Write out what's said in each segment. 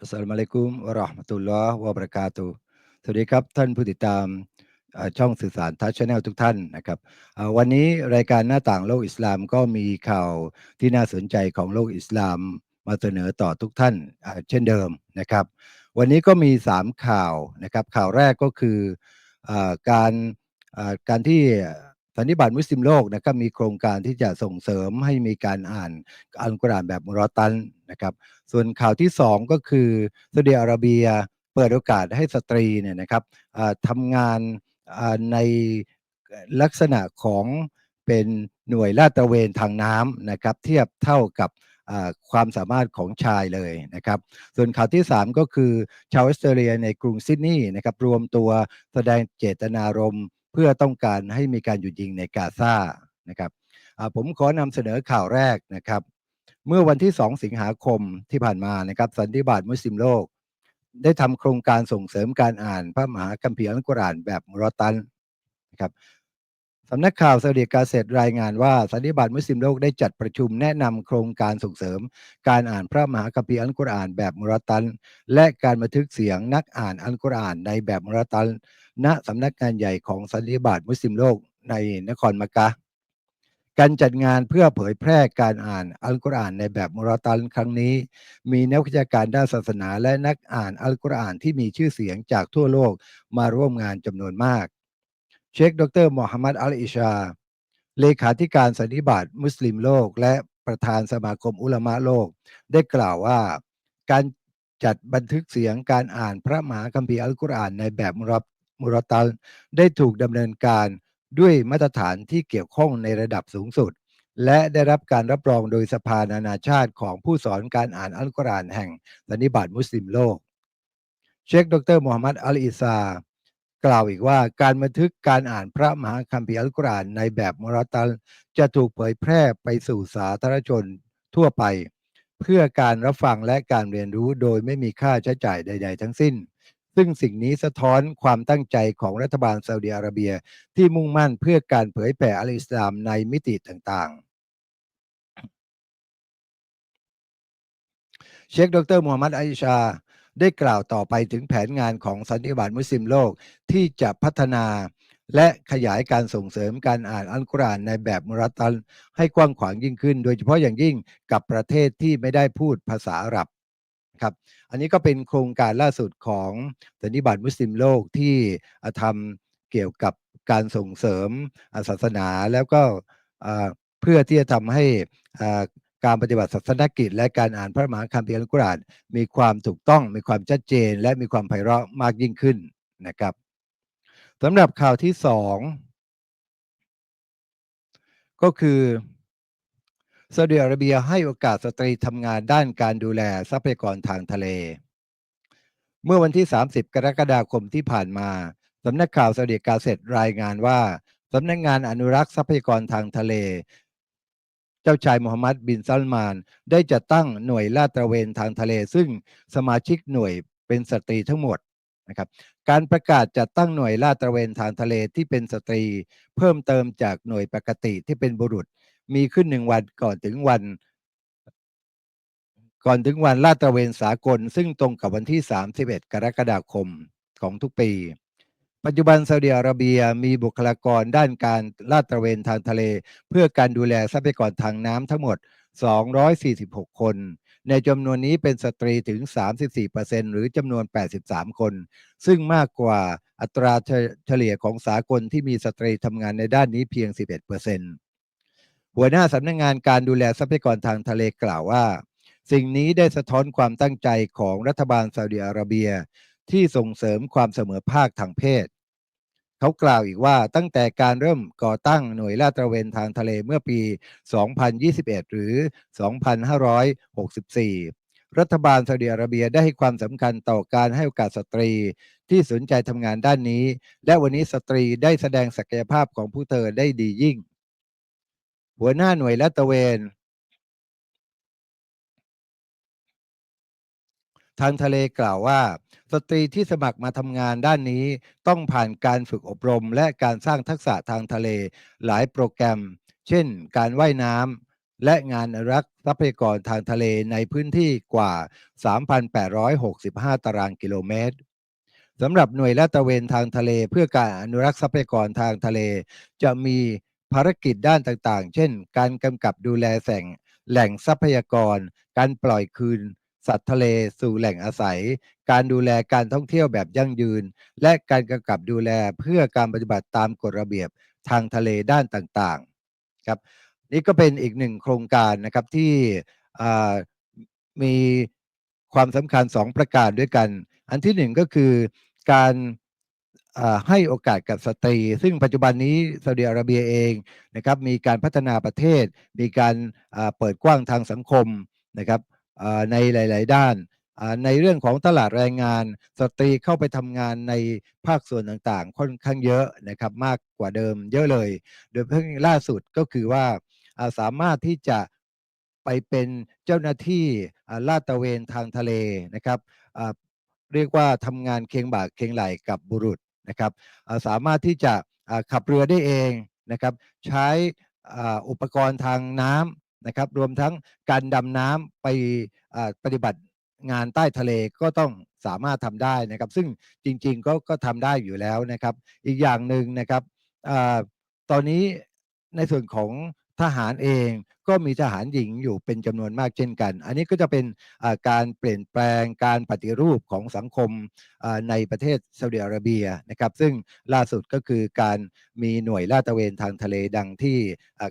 อัสสลามุอะลัยกุมวะเราะห์มะตุลลอฮ์วะบะเราะกาตุฮ์สวัสดีครับท่านผู้ติดตามเอ่อช่องสื่อสารทัชแนลทุกท่านนะครับเอ่อวันนี้รายการหน้าต่างโลกอิสลามก็มีข่าวที่น่าสนใจของโลกอิสลามมาเสนอต่อทุกท่านเอ่อเช่นเดิมนะครับ วันนี้ก็มี 3 ข่าวนะครับข่าวแรกก็คือเออการเอ่อการที่ สันนิบาตมุสลิมโลกนะครับมีโครงการที่จะส่งเสริมให้มีการอ่านอัลกุรอานแบบมุรอตันนะครับ ส่วนข่าวที่ 2 ก็คือซาอุดิอาระเบียเปิดโอกาสให้สตรีเนี่ยนะครับทำงานในลักษณะของเป็นหน่วยลาดตระเวนทางน้ำนะครับ เทียบเท่ากับความสามารถของชายเลยนะครับ ส่วนข่าวที่ 3 ก็คือชาวออสเตรเลียในกรุงซิดนีย์นะครับรวมตัวแสดงเจตนารมณ์ พื่อต้องการให้มีการหยุดยิงในกาซานะครับผมขอนำเสนอข่าวแรกนะครับ เมื่อวันที่ 2 สิงหาคมที่ผ่านมานะครับ สันติบาตมุสลิมโลก ได้ทำโครงการส่งเสริมการอ่านพระมหาคัมภีร์อัลกุรอานแบบมรตันนะครับ สำนักข่าวซาอุดิกาเซตรายงานว่าสันนิบาตมุสลิมโลกได้จัดประชุมแนะนำโครงการส่งเสริม การอ่านพระมหาคัมภีร์อัลกุรอานแบบมุรตัน และการบันทึกเสียงนักอ่านอัลกุรอานในแบบมุรตัน ณสำนักงานใหญ่ของสันนิบาตมุสลิมโลกในนครมักกะการจัดงานเพื่อเผยแพร่การอ่านอัลกุรอานในแบบมุรตันครั้งนี้ มีนักวิชาการด้านศาสนาและนักอ่านอัลกุรอานที่มีชื่อเสียงจากทั่วโลกมาร่วมงานจำนวนมาก เชคดรมอฮัมมัดอัลอิชา เลขาธิการสันนิบาตมุสลิมโลก และประธานสมาคมอุลามะโลก ได้กล่าวว่าการจัดบันทึกเสียงการอ่านพระมหาคัมภีร์อัลกุรอานในแบบมุรอมุรตันได้ถูกดำเนินการด้วยมาตรฐานที่เกี่ยวข้องในระดับสูงสุด และได้รับการรับรองโดยสภานานาชาติของผู้สอนการอ่านอัลกุรอานแห่งสันนิบาตมุสลิมโลก เชคดรมูฮัมมัดอัลอิซา กล่าวอีกว่าการบันทึกการอ่านพระมหาคัมภีร์อัลกุรอานในแบบมรตันจะถูกเผยแพร่ไปสู่สาธารณชนทั่วไป เพื่อการรับฟังและการเรียนรู้โดยไม่มีค่าใช้จ่ายใด ๆ ทั้งสิ้น ซึ่งสิ่งนี้สะท้อนความตั้งใจของรัฐบาลซาอุดิอาระเบียที่มุ่งมั่นเพื่อการเผยแผ่อัลอิสลามในมิติต่างๆ เชคดรมูฮัมหมัดอัลอิชา ได้กล่าวต่อไปถึงแผนงานของสันนิบาตมุสลิมโลกที่จะพัฒนาและขยายการส่งเสริมการอ่านอัลกุรอานในแบบมุรอตันให้กว้างขวางยิ่งขึ้น โดยเฉพาะอย่างยิ่งกับประเทศที่ไม่ได้พูดภาษาอาหรับครับ อันนี้ก็เป็นโครงการล่าสุดของสันนิบาตมุสลิมโลกที่ทำเกี่ยวกับการส่งเสริมศาสนาแล้วก็เพื่อที่จะทำให้ การปฏิบัติศาสนกิจ และการอ่านพระมหาคัมภีร์อัลกุรอานมีความถูกต้องมีความชัดเจน และมีความไพเราะมากยิ่งขึ้นนะครับสำหรับข่าวที่สองก็คือซาอุดิอาระเบียให้โอกาสสตรีทำงานด้านการดูแลทรัพยากรทางทะเล เมื่อวันที่ 30 กรกฎาคมที่ผ่านมาสำนักข่าวซาอุดิกาเซตรายงานว่าสำนักงานอนุรักษ์ทรัพยากรทางทะเล เจ้าชายมูฮัมหมัดบินซัลมาน ได้จัดตั้งหน่วยลาดตระเวนทางทะเล ซึ่งสมาชิกหน่วยเป็นสตรีทั้งหมดนะครับการประกาศจัดตั้งหน่วยลาดตระเวนทางทะเลที่เป็นสตรี เพิ่มเติมจากหน่วยปกติที่เป็นบุรุษ มีขึ้นหนึ่งวันก่อนถึงวัน ก่อนถึงวันลาดตระเวนสากล ซึ่งตรงกับวันที่ 31 กรกฎาคมของทุกปี ปัจจุบันซาอุดิอาระเบียมีบุคลากรด้านการลาดตระเวนทางทะเล เพื่อการดูแลทรัพยากรทางน้ำทั้งหมด 246 คน ในจำนวนนี้เป็นสตรีถึง 34%หรือจำนวน 83 คน ซึ่งมากกว่าอัตราเฉลี่ยของสากลที่มีสตรีทำงานในด้านนี้เพียง 11%หัวหน้าสำนักงงานการดูแลทรัพยากรทางทะเลกล่าวว่า สิ่งนี้ได้สะท้อนความตั้งใจของรัฐบาลซาอุดิอาระเบีย ที่ส่งเสริมความเสมอภาคทางเพศ เขากล่าวอีกว่าตั้งแต่การเริ่มก่อตั้งหน่วยลาดตระเวนทางทะเลเมื่อปี 2021 หรือ 2564 รัฐบาลซาอุดิอาระเบียได้ให้ความสำคัญต่อการให้โอกาสสตรี ที่สนใจทำงานด้านนี้ และวันนี้สตรีได้แสดงศักยภาพของผู้เธอได้ดียิ่ง หัวหน้าหน่วยลาดตระเวน ทางทะเลกล่าวว่า สตรีที่สมัครมาทำงานด้านนี้ต้องผ่านการฝึกอบรม และการสร้างทักษะทางทะเลหลายโปรแกรม เช่น การว่ายน้ำและงานอนุรักษ์ทรัพยากรทางทะเลในพื้นที่กว่า 3,865 ตารางกิโลเมตรสำหรับหน่วยลาดตระเวนทางทะเลเพื่อการอนุรักษ์ทรัพยากรทางทะเล จะมีภารกิจด้านต่างๆ เช่น การกำกับดูแลแสงแหล่งทรัพยากร การปล่อยคืน สัตว์ทะเลสู่แหล่งอาศัย การดูแลการท่องเที่ยวแบบยั่งยืน และการกำกับดูแลเพื่อการปฏิบัติตามกฎระเบียบทางทะเลด้านต่างๆครับนี่ก็เป็นอีกหนึ่งโครงการนะครับที่มีความสำคัญ 2 ประการด้วยกัน อันที่หนึ่งก็คือการให้โอกาสกับสตรี ซึ่งปัจจุบันนี้ซาอุดิอาระเบียเองนะครับมีการพัฒนาประเทศ มีการเปิดกว้างทางสังคมนะครับ ในหลาย ๆ ด้าน ในเรื่องของตลาดแรงงาน สตรีเข้าไปทำงานในภาคส่วนต่าง ๆ ค่อนข้างเยอะนะครับมากกว่าเดิมเยอะเลย โดยเพิ่งล่าสุดก็คือว่าสามารถที่จะไปเป็นเจ้าหน้าที่ลาดตระเวนทางทะเลนะครับเรียกว่าทำงานเคียงบ่าเคียงไหลกับบุรุษนะครับสามารถที่จะขับเรือได้เองนะครับ ใช้อุปกรณ์ทางน้ำ นะครับรวมทั้งการดำน้ำไปปฏิบัติงานใต้ทะเลก็ต้องสามารถทำได้นะครับ ซึ่งจริงๆก็ก็ทำได้อยู่แล้วนะครับ อีกอย่างหนึ่งนะครับอตอนนี้ในส่วนของ ทหารเองก็มีทหารหญิงอยู่เป็นจำนวนมากเช่นกัน อันนี้ก็จะเป็นการเปลี่ยนแปลงการปฏิรูปของสังคมในประเทศซาอุดิอาระเบียนะครับ ซึ่งล่าสุดก็คือการมีหน่วยลาดตระเวนทางทะเลดังที่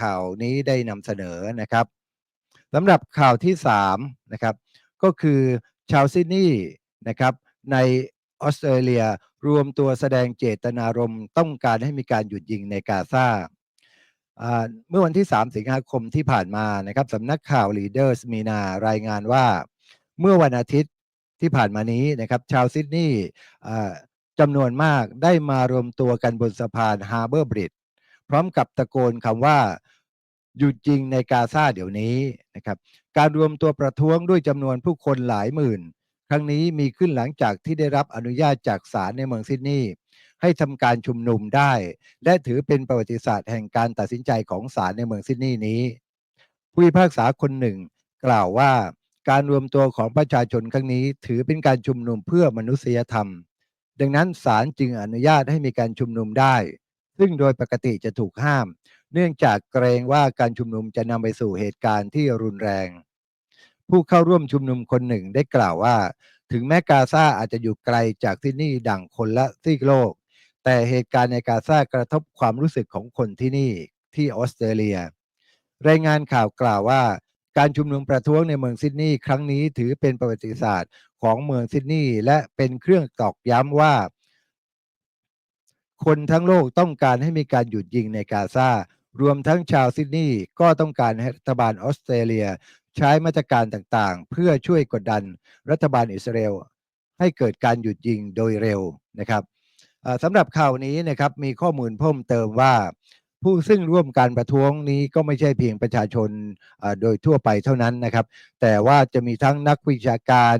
ข่าวนี้ได้นำเสนอนะครับสำหรับข่าวที่3นะครับก็คือชาวซิดนีย์นะครับในออสเตรเลียรวมตัวแสดงเจตนารมณ์ต้องการให้มีการหยุดยิงในกาซา เมื่อวันที่ 3 สิงหาคมที่ผ่านมานะครับสำนักข่าว Leaders มีนารายงานว่า เมื่อวันอาทิตย์ที่ผ่านมานี้นะครับ ชาวซิดนีย์จำนวนมากได้มารวมตัวกันบนสะพานฮาร์เบอร์บริดพร้อมกับตะโกนคำว่าหยุดจริงในกาซาเดี๋ยวนี้นะครับ การรวมตัวประท้วงด้วยจำนวนผู้คนหลายหมื่น ครั้งนี้มีขึ้นหลังจากที่ได้รับอนุญาตจากศาลในเมืองซิดนีย์ให้ทำการชุมนุมได้ และถือเป็นประวัติศาสตร์แห่งการตัดสินใจของศาลในเมืองซิดนีย์นี้ ผู้พิพากษาคนหนึ่ง กล่าวว่าการรวมตัวของประชาชนครั้งนี้ ถือเป็นการชุมนุมเพื่อมนุษยธรรม ดังนั้นศาลจึงอนุญาตให้มีการชุมนุมได้ ซึ่งโดยปกติจะถูกห้าม เนื่องจากเกรงว่าการชุมนุมจะนำไปสู่เหตุการณ์ที่รุนแรง ผู้เข้าร่วมชุมนุมคนหนึ่งได้กล่าวว่า ถึงแม้กาซาอาจจะอยู่ไกลจากที่นี่ดั่งคนละซีกโลก แต่เหตุการณ์ในกาซากระทบความรู้สึกของคนที่นี่ที่ออสเตรเลีย รายงานข่าวกล่าวว่า การชุมนุมประท้วงในเมืองซิดนีย์ครั้งนี้ถือเป็นประวัติศาสตร์ของเมืองซิดนีย์และเป็นเครื่องตอกย้ำว่า คนทั้งโลกต้องการให้มีการหยุดยิงในกาซา รวมทั้งชาวซิดนีย์ก็ต้องการให้รัฐบาลออสเตรเลีย ใช้มาตรการต่างๆ เพื่อช่วยกดดันรัฐบาลอิสราเอลให้เกิดการหยุดยิงโดยเร็วนะครับสำหรับข่าวนี้นะครับมีข้อมูลเพิ่มเติมว่า ผู้ซึ่งร่วมการประท้วงนี้ก็ไม่ใช่เพียงประชาชนโดยทั่วไปเท่านั้นนะครับ แต่ว่าจะมีทั้งนักวิชาการ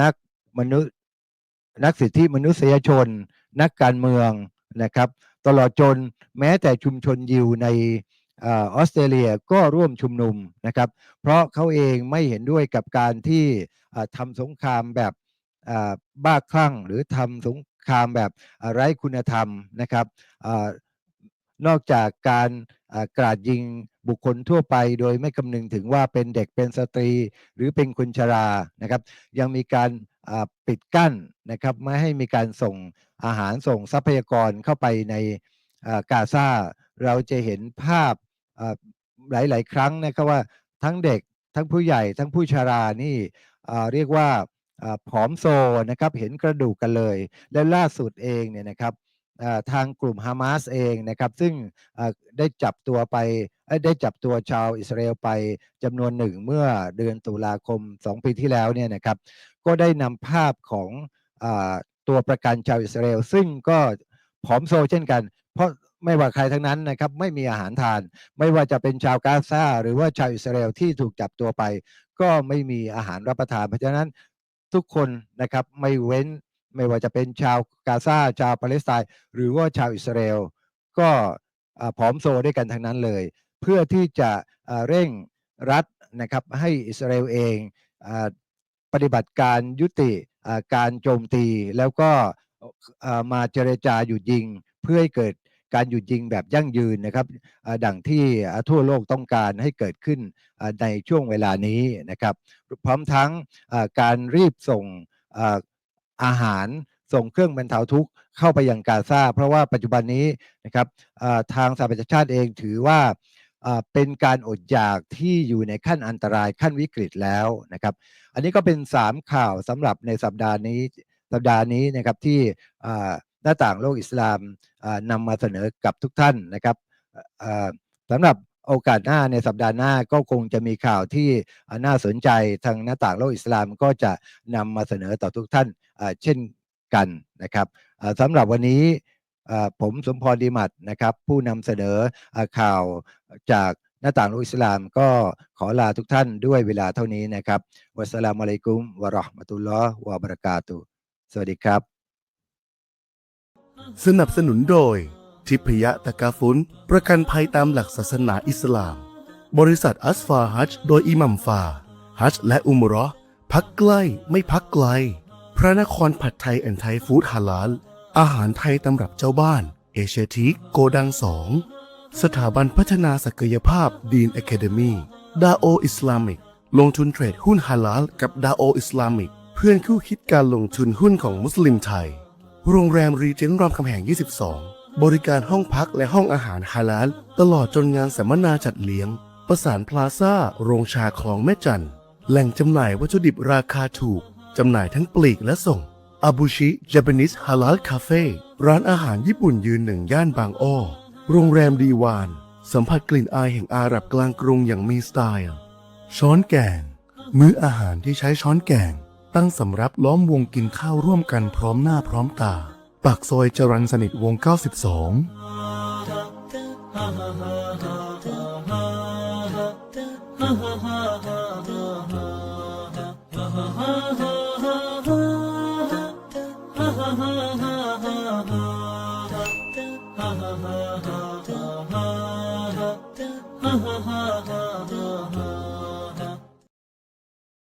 นักมนุษย์นักสิทธิมนุษยชน นักการเมืองนะครับตลอดจนแม้แต่ชุมชนยิวในออสเตรเลียก็ร่วมชุมนุมนะครับ เพราะเขาเองไม่เห็นด้วยกับการที่ทำสงครามแบบบ้าคลั่งหรือทำสงครามแบบไร้คุณธรรมนะครับ นอกจากการกราดยิงบุคคลทั่วไป โดยไม่คำนึงถึงว่าเป็นเด็กเป็นสตรี หรือเป็นคนชรานะครับ ยังมีการปิดกั้นนะครับไม่ให้มีการส่งอาหารส่งทรัพยากรเข้าไปในกาซาเราจะเห็นภาพหลาย ๆ ครั้งนะครับว่าทั้งเด็กทั้งผู้ใหญ่ทั้งผู้ชารานี่เรียกว่าผอมโซนะครับเห็นกระดูกกันเลย และล่าสุดเองเนี่ยนะครับ ทางกลุ่มฮามาสเองนะครับ ซึ่งได้จับตัวไปได้จับตัวชาวอิสราเอลไปจำนวนหนึ่งเมื่อเดือนตุลาคม 2 ปีที่แล้วเนี่ยนะครับ ก็ได้นำภาพของอตัวประกันชาวอิสราเอลซึ่งก็ผอมโซเช่นกัน เพราะไม่ว่าใครทั้งนั้นนะครับไม่มีอาหารทาน ไม่ว่าจะเป็นชาวกาซาหรือว่าชาวอิสราเอลที่ถูกจับตัวไป ก็ไม่มีอาหารรับประทาน เพราะฉะนั้นทุกคนนะครับไม่เว้น ไม่ว่าจะเป็นชาวกาซาชาวปาเลสไตน์หรือว่าชาวอิสราเอลก็ผอมโซด้วยกันทั้งนั้นเลย เพื่อที่จะเร่งรัดนะครับให้อิสราเอลเองปฏิบัติการยุติการโจมตีแล้วก็มาเจรจาหยุดยิง เพื่อให้เกิดการหยุดยิงแบบยั่งยืนนะครับดังที่ทั่วโลกต้องการให้เกิดขึ้นในช่วงเวลานี้นะครับ พร้อมทั้งการรีบส่ง อาหารส่งเครื่องบรรเทาทุกข์เข้าไปยังกาซาเพราะว่าปัจจุบันนี้นะครับทางสหประชาชาติเองถือว่าเป็นการอดอยากที่อยู่ในขั้นอันตรายขั้นวิกฤตแล้วนะครับ อันนี้ก็เป็น 3 ข่าวสำหรับในสัปดาห์นี้สัปดาห์นี้นะครับที่หน้าต่างโลกอิสลามอ่านำมาเสนอกับทุกท่านนะครับอ่าสำหรับ โอกาสหน้าในสัปดาห์หน้าก็คงจะมีข่าวที่น่าสนใจทางหน้าต่างโลกอิสลามก็จะนำมาเสนอต่อทุกท่านเช่นกันนะครับสำหรับวันนี้ผมสมพรดีมัดนะครับ ผู้นำเสนอข่าวจากหน้าต่างโลกอิสลามก็ขอลาทุกท่านด้วยเวลาเท่านี้นะครับวัสสลามุอะลัยกุมวะราะห์มะตุลลอฮ์วะบะเราะกาตุสวัสดีครับ สนับสนุนโดย ทิพยะตะกาฟุนประกันภัยตามหลักศาสนาอิสลาม บริษัทอัสฟาฮัจโดยอิหมัมฟา ฮัจและอุมราะห์พักใกล้ไม่พักไกล พระนครผัดไทยแอนไทยฟู้ดฮาลาล อาหารไทยตำรับเจ้าบ้าน เอเชียทิกโกดังสองสถาบันพัฒนาศักยภาพดีนอะคาเดมีดาโออิสลามิก ลงทุนเทรดหุ้นฮาลาลกับดาโออิสลามิก เพื่อนคู่คิดการลงทุนหุ้นของมุสลิมไทย โรงแรมรีเจนต์รามคำแหง 22 บริการห้องพักและห้องอาหารฮาลาลตลอดจนงานสัมมนาจัดเลี้ยง ประสานพลาซ่า โรงชาคลองแม่จันทร์แหล่งจำหน่ายวัตถุดิบราคาถูก จำหน่ายทั้งปลีกและส่งอาบูชิเจแปนิสฮาลาลคาเฟ่ร้านอาหารญี่ปุ่นยืนหนึ่งย่านบางอ้อ โรงแรมดีวาน สัมผัสกลิ่นอายแห่งอาหรับกลางกรุงอย่างมีสไตล์ ช้อนแกง มื้ออาหารที่ใช้ช้อนแกง ตั้งสำรับล้อมวงกินข้าวร่วมกันพร้อมหน้าพร้อมตา ปากซอยจรันสนิทวง 92 ha ha ha